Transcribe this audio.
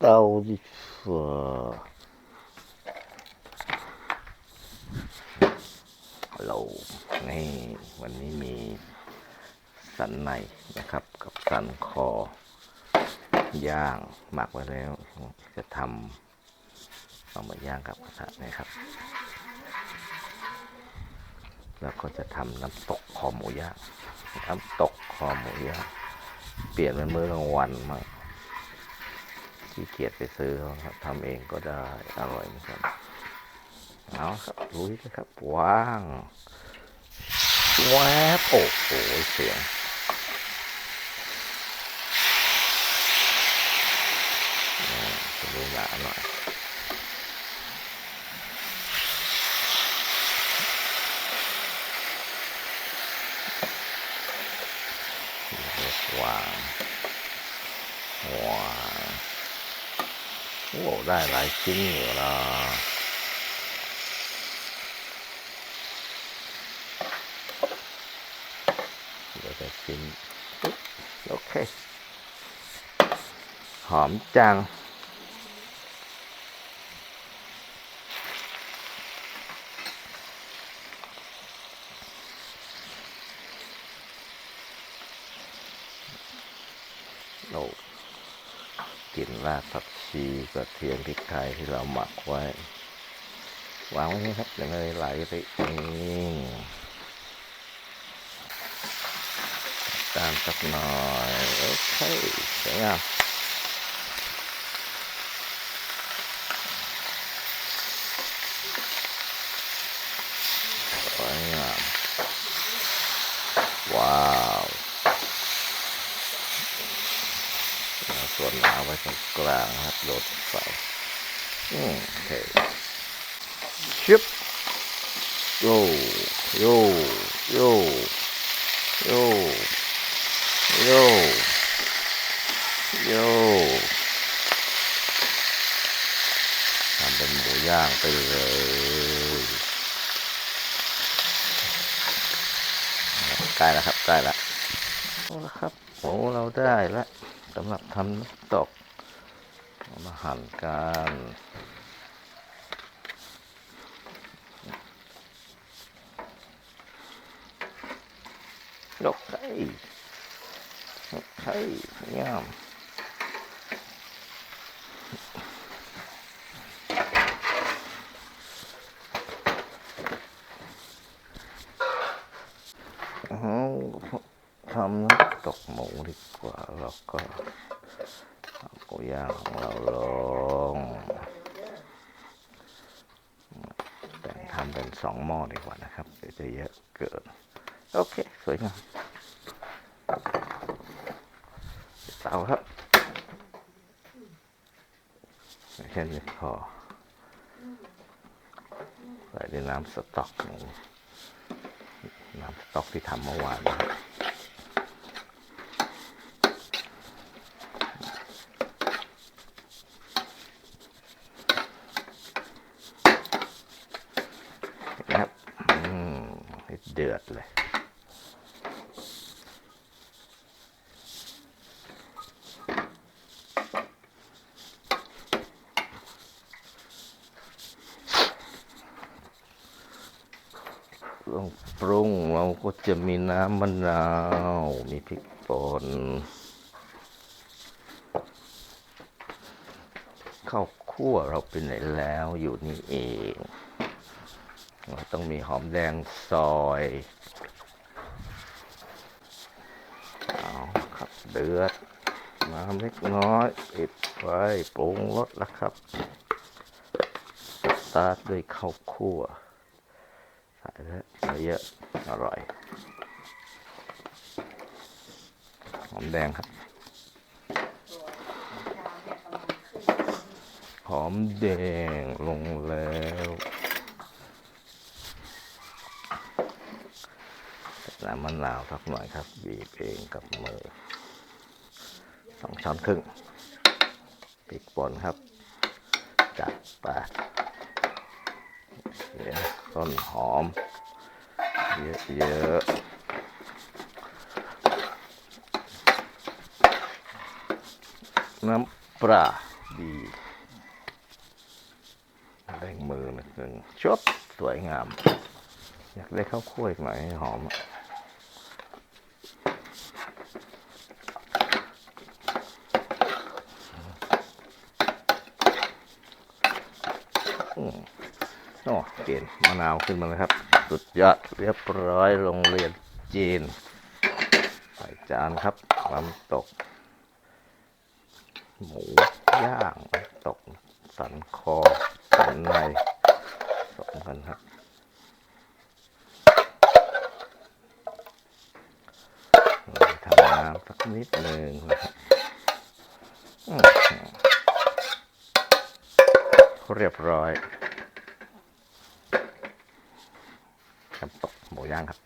เตาดีกว่าฮัลโหลนี่วันนี้มีสันในนะครับ กับสันคอย่างหมักไว้แล้ว จะทำเอามาย่างกับกระทะนะครับ แล้วก็จะทำน้ำตกคอหมูย่างน้ำตกคอหมูย่างเปลี่ยนเป็นมื้อกลางวันมั่ง ขี้เกียจไปซื้อครับทำเองก็ได้อร่อยเหมือนกันเอาครับลุยเลยครับว้างแวบโอ้โหเสียงนี่จะดูหนาหน่อยวางวาง โอ้ได้หลายชิ้นอยู่นะเดี๋ยวจะชิมปึ๊บโอเค หอมจังเรา กลิ่นรากผักชีกระเทียมพริกไทยที่เราหมักไว้วางไว้นี่ครับอย่างเลยไหลไปเองตามสักหน่อยโอเคสวยงามสวยงามว้าวเอา ส่วนหนาไว้ตรงกลางนะครับโดดไฟอืมโอเคชิปโยโยโยโยโยโยทำเป็นหมูย่างไปเลยใกล้แล้วครับใกล้แล้วเอาละครับหมูเราได้แล้ว สำหรับทำน้ำตกเอามาหั่นกันโอเคโอเคงามเอาทำน้ำ ตกหมูดีกว่าแล้วก็เอาหมูย่างของเราลงแต่งทำเป็นสองหม้อดีกว่านะครับเดี๋ยวจะเยอะเกิน โอเค สวยงามเตาครับแค่นี้พอใส่ด้วยน้ำสต๊อกน้ำสต๊อกที่ทำเมื่อวานนะครับเห็นะครับ อืมให้เดือดเลย ลงปรุงเราก็จะมีน้ำมะนาว มีพริกป่นข้าวคั่วเราเป็นไหนแล้วอยู่นี่เองเราต้องมีหอมแดงซอยเอาครับเดือดน้ำเล็กน้อยปิดไว้ปรุงรสแล้วครับ สตาร์ทด้วยข้าวคั่ว ใส่เยอะเยอะอร่อยหอมแดงครับ หอมแดงลงแล้วน้ำมะนาวสักหน่อยครับบีบเองกับมือสองช้อนครึ่งพริกป่นครับ จัดไปเดี๋ย ต้นหอม เยอะๆน้ำปลาดีเร่งมือนิดนึงชดสวยงาม อยากได้ข้าวคั่วอีกหน่อยให้หอมอะอืมโอ้เกณฑ์ มะนาวขึ้นมาแล้วครับ สุดยอดเรียบร้อยโรงเรียนจีนใส่จานครับน้ำตก หมูย่างตกสันคอสันในสองกันครับทำน้ำสักนิดหนึ่งนะครับเรียบร้อยน้ำตกหมู ย่างครับ